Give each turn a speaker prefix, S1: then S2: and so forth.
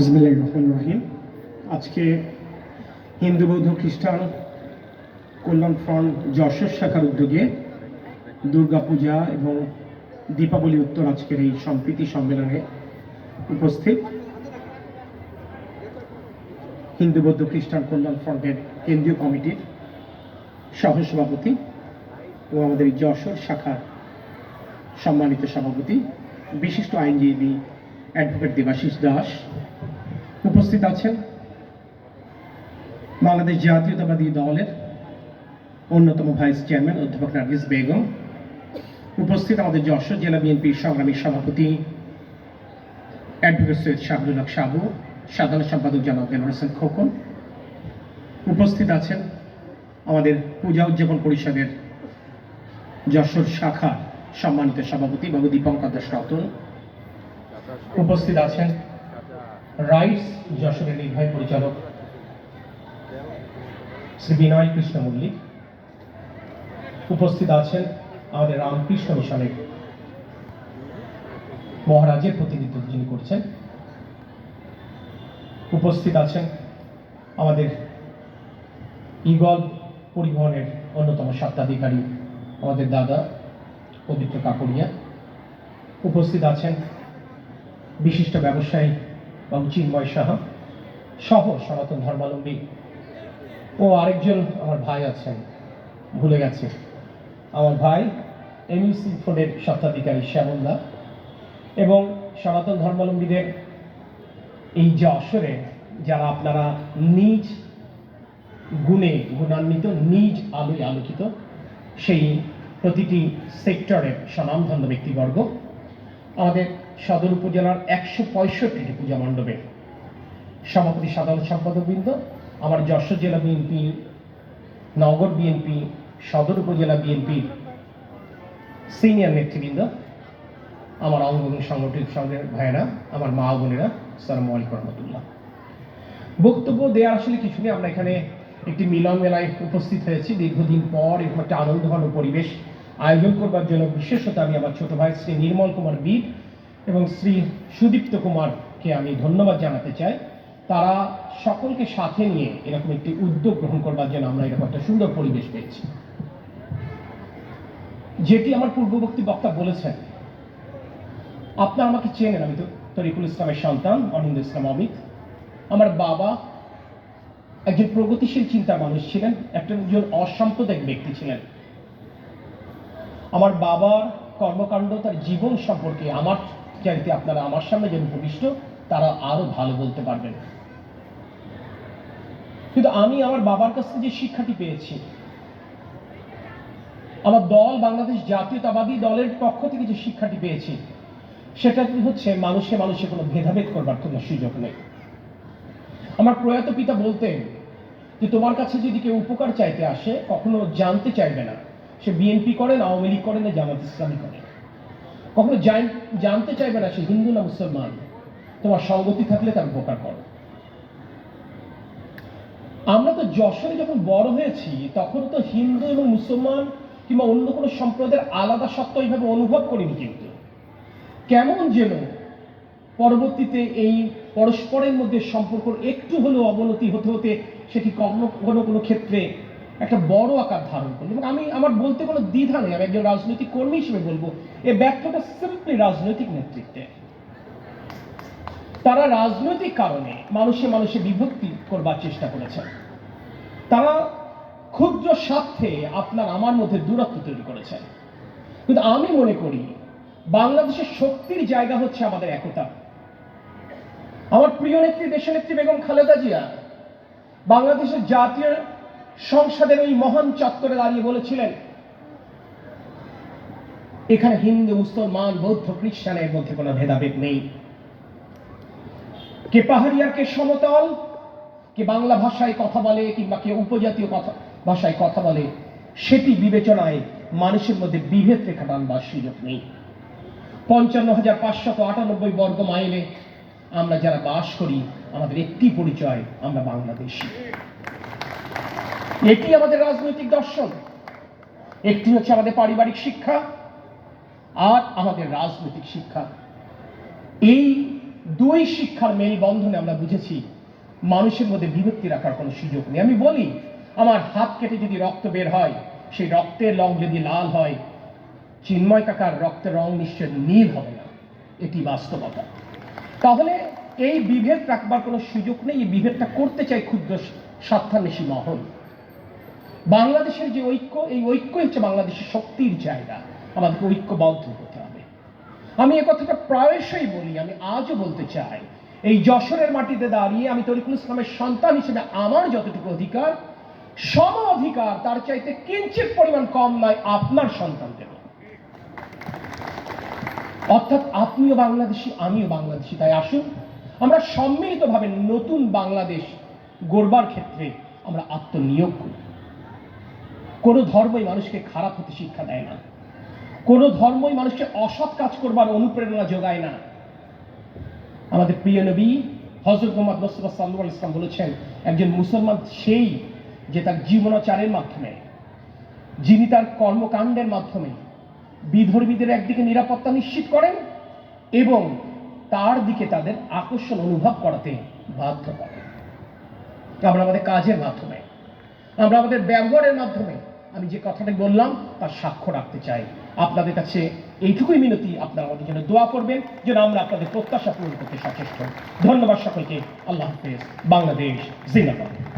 S1: ইসমিল্লাহ রহমান রহিম আজকে হিন্দু বৌদ্ধ খ্রিস্টান কল্যাণ ফ্রন্ট যশোর শাখার উদ্যোগে দুর্গাপূজা এবং দীপাবলি উত্তর আজকের এই সম্প্রীতি সম্মেলনে উপস্থিত হিন্দু বৌদ্ধ খ্রিস্টান কল্যাণ ফ্রন্টের কেন্দ্রীয় কমিটির সহসভাপতি ও আমাদের যশোর শাখার সম্মানিত সভাপতি বিশিষ্ট আইনজীবী অ্যাডভোকেট দেবাশিস দাস উপস্থিত আছেন বাংলাদেশ জাতীয়তাবাদী দলের অন্যতম ভাইস চেয়ারম্যান অধ্যাপক নার্গিস বেগম উপস্থিত আমাদের যশোর জেলা বিএনপির সংগ্রামী সভাপতি অ্যাডভোকেট সৈয়দ শাহরুল হক সাবু সাধারণ সম্পাদক জনাব দেলোর হোসেন খোকন উপস্থিত আছেন আমাদের পূজা উদযাপন পরিষদের যশোর শাখা সম্মানিত সভাপতি বাবু দীপঙ্কর দাস রতন উপস্থিত আছেন রাইটস যশোরের নির্বাহী পরিচালক শ্রী বিনয় কৃষ্ণ মল্লিক উপস্থিত আছেন আমাদের রামকৃষ্ণ মিশনের মহারাজের প্রতিনিধিত্ব যিনি করছেন উপস্থিত আছেন আমাদের ইগল পরিবহনের অন্যতম স্বত্বাধিকারী আমাদের দাদা পবিত্র কাকুরিয়া উপস্থিত আছেন বিশিষ্ট ব্যবসায়ী বাবু চিন্ময় সাহা সহ সনাতন ধর্মাবলম্বী ও আরেকজন আমার ভাই আছেন ভুলে গেছে আমার ভাই এমইউসি e ফোর্ডের স্বত্বাধিকারী শ্যামলদা এবং সনাতন ধর্মাবলম্বীদের এই যে অসরে যারা আপনারা নিজ গুণে গুণান্বিত নিজ আলোয় আলোকিত সেই প্রতিটি সেক্টরের স্বনামধন্য ব্যক্তিবর্গ আমাদের সদর উপজেলার একশো পঁয়ষট্টিটি পূজা মণ্ডপে সভাপতি সাধারণ সম্পাদকবৃন্দ আমার যশোর জেলা বিএনপি নগর বিএনপি সদর উপজেলা বিএনপি সিনিয়র নেতৃবৃন্দ আমার অঙ্গ সংগঠিত সঙ্গের ভাইয়েরা আমার মা বোনেরা সালাম আলাইকুম রহমতুল্লাহ বক্তব্য দেওয়ার আসলে কিছু নেই আমরা এখানে একটি মিলন মেলায় উপস্থিত হয়েছি দীর্ঘদিন পর এরকম একটা আনন্দঘন পরিবেশ আয়োজন করবার জন্য বিশেষত আমি আমার ছোট ভাই শ্রী নির্মল কুমার বীর এবং শ্রী সুদীপ্ত কুমারকে আমি ধন্যবাদ জানাতে চাই তারা সকলকে সাথে নিয়ে এরকম একটি উদ্যোগ গ্রহণ করবার জন্য আমরা এরকম একটা সুন্দর পরিবেশ পেয়েছি যেটি আমার পূর্ববর্তী বক্তা বলেছেন আপনারা আমাকে চেনেন আমি তো তরিকুল ইসলামের সন্তান অনিন্দ ইসলাম অমিত আমার বাবা একজন প্রগতিশীল চিন্তার মানুষ ছিলেন একজন অসাম্প্রদায়িক ব্যক্তি ছিলেন আমার বাবার কর্মকাণ্ড তার জীবন সম্পর্কে আমার চাইতে আপনারা আমার সামনে যেন উপবিষ্ট তারা আরও ভালো বলতে পারবেন কিন্তু আমি আমার বাবার কাছ থেকে যে শিক্ষাটি পেয়েছি আমার দল বাংলাদেশ জাতীয়তাবাদী দলের পক্ষ থেকে যে শিক্ষাটি পেয়েছি সেটা হচ্ছে মানুষে মানুষে কোনো ভেদাভেদ করবার কোনো সুযোগ নেই আমার প্রয়াত পিতা বলতেন যে তোমার কাছে যদি কেউ উপকার চাইতে আসে কখনো জানতে চাইবে না সে বিএনপি না আওয়ামী লীগ করে না জামাত ইসলামী করেন কখনো জানতে চাইবে না সে হিন্দু না মুসলমান তোমার সঙ্গতি থাকলে তার উপকার কর আমরা তো যশোরে যখন বড় হয়েছি তখন তো হিন্দু এবং মুসলমান কিংবা অন্য কোনো সম্প্রদায়ের আলাদা সত্য এইভাবে অনুভব করিনি কিন্তু কেমন যেন পরবর্তীতে এই পরস্পরের মধ্যে সম্পর্ক একটু হলেও অবনতি হতে হতে সেটি কখনো কোনো কোনো ক্ষেত্রে একটা বড় আকার ধারণ করলো এবং আমি আমার বলতে কোনো দ্বিধা নেই আমি একজন রাজনৈতিক কর্মী হিসেবে বলবো এই ব্যর্থতা সিম্পলি রাজনৈতিক নেতৃত্বে তারা রাজনৈতিক কারণে মানুষে মানুষে বিভক্তি করবার চেষ্টা করেছেন তারা ক্ষুদ্র স্বার্থে আপনার আমার মধ্যে দূরত্ব তৈরি করেছেন কিন্তু আমি মনে করি বাংলাদেশের শক্তির জায়গা হচ্ছে আমাদের একতা আমার প্রিয় নেত্রী দেশনেত্রী বেগম খালেদা জিয়া বাংলাদেশের জাতীয় সংসদের ওই মহান চত্বরে দাঁড়িয়ে বলেছিলেন এখানে হিন্দু মুসলমান বৌদ্ধ খ্রিস্টানের মধ্যে কোনো ভেদাভেদ নেই কে পাহাড়িয়া কে সমতল কে বাংলা ভাষায় কথা বলে কিংবা কে উপজাতীয় কথা ভাষায় কথা বলে সেটি বিবেচনায় মানুষের মধ্যে বিভেদ রেখা টানবার সুযোগ নেই পঞ্চান্ন হাজার পাঁচশত আটানব্বই বর্গ মাইলে আমরা যারা বাস করি আমাদের একটি পরিচয় আমরা বাংলাদেশি এটি আমাদের রাজনৈতিক দর্শন একটি হচ্ছে আমাদের পারিবারিক শিক্ষা আর আমাদের রাজনৈতিক শিক্ষা এই দুই শিক্ষার মেলবন্ধনে আমরা বুঝেছি মানুষের মধ্যে বিভক্তি রাখার কোনো সুযোগ নেই আমি বলি আমার হাত কেটে যদি রক্ত বের হয় সেই রক্তের রং যদি লাল হয় চিন্ময় কাকার রক্তের রং নিশ্চয় নীল হবে না এটি বাস্তবতা তাহলে এই বিভেদ রাখবার কোনো সুযোগ নেই এই বিভেদটা করতে চাই ক্ষুদ্র স্বার্থান্বেষী মহল বাংলাদেশের যে ঐক্য এই ঐক্যই হচ্ছে বাংলাদেশের শক্তির জায়গা আমাদেরকে ঐক্যবদ্ধ হতে হবে আমি এ কথাটা প্রায়শই বলি আমি আজও বলতে চাই এই যশোরের মাটিতে দাঁড়িয়ে আমি তরিকুল ইসলামের সন্তান হিসেবে আমার যতটুকু অধিকার সম অধিকার তার চাইতে কিঞ্চিত পরিমাণ কম নয় আপনার সন্তানদের অর্থাৎ আপনিও বাংলাদেশি আমিও বাংলাদেশি তাই আসুন আমরা সম্মিলিতভাবে নতুন বাংলাদেশ গড়বার ক্ষেত্রে আমরা আত্মনিয়োগ করি কোনো ধর্মই মানুষকে খারাপ হতে শিক্ষা দেয় না কোনো ধর্মই মানুষকে অসৎ কাজ করবার অনুপ্রেরণা যোগায় না আমাদের প্রিয় নবী হজরত মোহাম্মদ মোস্তফা সাল্লু ইসলাম বলেছেন একজন মুসলমান সেই যে তার জীবনাচারের মাধ্যমে যিনি তার কর্মকাণ্ডের মাধ্যমে বিধর্মীদের একদিকে নিরাপত্তা নিশ্চিত করেন এবং তার দিকে তাদের আকর্ষণ অনুভব করাতে বাধ্য করে আমরা আমাদের কাজের মাধ্যমে আমরা আমাদের ব্যবহারের মাধ্যমে আমি যে কথাটা বললাম তার সাক্ষ্য রাখতে চাই আপনাদের কাছে এইটুকুই মিনতি আপনারা আমাদের জন্য দোয়া করবেন যেন আমরা আপনাদের প্রত্যাশা পূরণ করতে সচেষ্ট ধন্যবাদ সকলকে আল্লাহ হাফেজ বাংলাদেশ জিন্দাবাদ